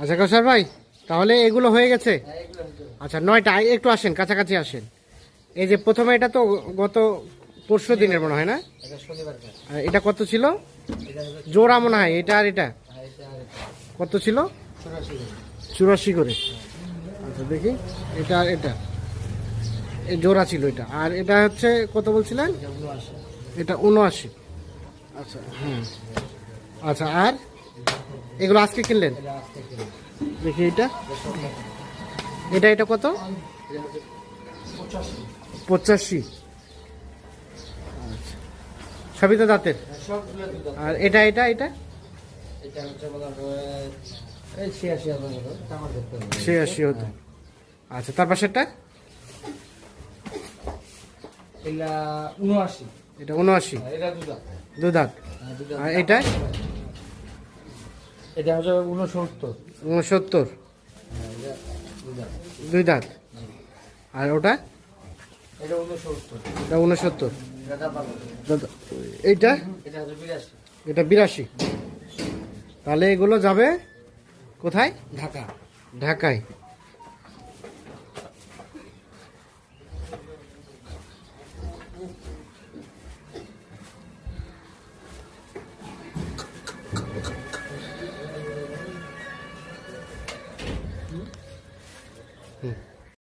আচ্ছা কৌশল ভাই তাহলে এগুলো হয়ে গেছে? হ্যাঁ আচ্ছা নয়টা একটু আসেন কাছাকাছি আসেন। এই যে প্রথমে এটা তো গত পরশু দিনের মনে হয় না? এটা কত ছিল? জোড়া মনে হয় এটা আর এটা। হ্যাঁ, এটা আর এটা। কত ছিল? চুরাশি করে। আচ্ছা দেখি। এটা আর এটা। জোড়া ছিল এটা। আর এটা হচ্ছে কত বলছিলেন? এটা উনআশি। আচ্ছা হ্যাঁ। আচ্ছা আর? এগুলো আজকে কিনলেন। দেখি এটা এটা এটা কত পঁচাশি। আচ্ছা সবই তো দাঁতের। আর এটা এটা এটা ছিয়াশি হতো আচ্ছা তার পাশেরটা এটা উনআশি। এটা উনআশি হ্যাঁ, এটা দুধ আছে। দু দাঁত হ্যাঁ, আর এটা এটা হচ্ছে উনসত্তর উনসত্তর দুই দাঁত। আর ওটা? এটা উনসত্তর এটা উনসত্তর এইটা? এটা বিরাশি। তাহলে এগুলো যাবে কোথায়? ঢাকা। ঢাকায়। Yeah.